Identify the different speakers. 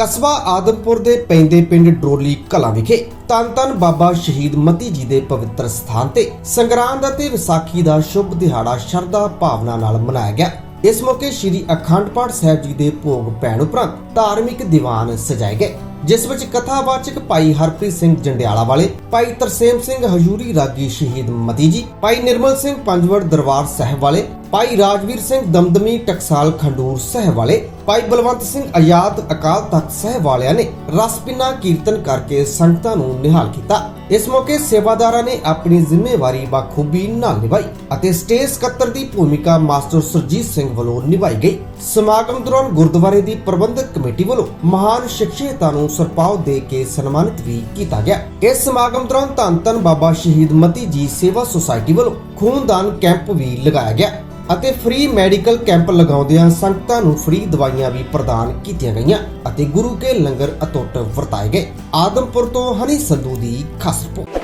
Speaker 1: ਕਸਬਾ ਆਦਮਪੁਰ ਦੇ ਪੈਂਦੇ ਪਿੰਡ ਡਰੋਲੀ ਕਲਾਂ ਵਿਖੇ ਤਨ ਤਨ ਬਾਬਾ ਸ਼ਹੀਦ ਮਤੀ ਜੀ ਦੇ ਪਵਿੱਤਰ ਸਥਾਨ ਤੇ ਸੰਗਰਾਂਦ ਅਤੇ ਵਿਸਾਖੀ ਦਾ ਸ਼ੁਭ ਦਿਹਾੜਾ ਸ਼ਰਧਾ ਭਾਵਨਾ ਨਾਲ ਮਨਾਇਆ ਗਿਆ। ਇਸ ਮੌਕੇ ਸ੍ਰੀ ਅਖੰਡ ਪਾਠ ਸਾਹਿਬ ਜੀ ਦੇ ਭੋਗ ਪੈਣ ਉਪਰੰਤ ਧਾਰਮਿਕ ਦੀਵਾਨ ਸਜਾਏ ਗਏ। ਜਿਸ ਵਿੱਚ ਕਥਾਵਾਚਕ ਭਾਈ ਹਰਪ੍ਰੀਤ ਸਿੰਘ ਜੰਡਿਆਲਾ ਵਾਲੇ, ਭਾਈ ਤਰਸੇਮ ਸਿੰਘ ਹਜੂਰੀ, ਰਾਗੀ ਸ਼ਹੀਦ ਮਤੀ ਜੀ, ਭਾਈ ਨਿਰਮਲ ਸਿੰਘ ਪੰਜਵੜ ਦਰਬਾਰ ਸਾਹਿਬ ਵਾਲੇ, ਭਾਈ ਰਾਜਵੀਰ ਸਿੰਘ ਦਮਦਮੀ ਟਕਸਾਲ ਖੰਡੂਰ ਸਾਹਿਬ ਵਾਲੇ, ਭਾਈ ਬਲਵੰਤ ਸਿੰਘ ਆਜ਼ਾਦ ਅਕਾਲ ਤਖਤ ਸਾਹਿਬ ਵਾਲਿਆਂ ਨੇ ਰਸਪਿਨਾ ਕੀਰਤਨ ਕਰਕੇ ਸੰਗਤਾਂ ਨੂੰ ਨਿਹਾਲ ਕੀਤਾ। ਇਸ ਮੌਕੇ ਸੇਵਾਦਾਰਾਂ ਨੇ ਆਪਣੀ ਜ਼ਿੰਮੇਵਾਰੀ ਬਾਖੂਬੀ ਨਾਲ ਨਿਭਾਈ ਅਤੇ ਸਟੇਜ ਸਕੱਤਰ ਦੀ ਭੂਮਿਕਾ ਮਾਸਟਰ ਸੁਰਜੀਤ ਸਿੰਘ ਵੱਲੋਂ ਨਿਭਾਈ ਗਈ। ਸਮਾਗਮ ਦੌਰਾਨ ਗੁਰਦੁਆਰੇ ਦੀ ਪ੍ਰਬੰਧਕ ਕਮੇਟੀ ਵੱਲੋਂ ਮਹਾਨ ਸ਼ਖਸੀਅਤਾਂ ਨੂੰ ਸਰਪਾਉ ਦੇ ਕੇ ਸਨਮਾਨਿਤ ਵੀ ਕੀਤਾ ਗਿਆ। ਇਸ ਸਮਾਗਮ ਦੌਰਾਨ ਧੰਨ ਧੰਨ ਬਾਬਾ ਸ਼ਹੀਦ ਮਤੀ ਜੀ ਸੇਵਾ ਸੁਸਾਇਟੀ ਵੱਲੋਂ ਖੂਨਦਾਨ ਕੈਂਪ ਵੀ ਲਗਾਇਆ ਗਿਆ ਅਤੇ ਫ੍ਰੀ ਮੈਡੀਕਲ ਕੈਂਪ ਲਗਾਉਂਦਿਆਂ ਸੰਗਤਾਂ ਨੂੰ ਫ੍ਰੀ ਦਵਾਈਆਂ ਵੀ ਪ੍ਰਦਾਨ ਕੀਤੀਆਂ ਗਈਆਂ ਅਤੇ ਗੁਰੂ ਕੇ ਲੰਗਰ ਅਟੁੱਟ ਵਰਤਾਏ ਗਏ। ਆਦਮਪੁਰ ਤੋਂ ਹਨੀ ਸੰਧੂ ਦੀ ਖਾਸ ਰਿਪੋਰਟ।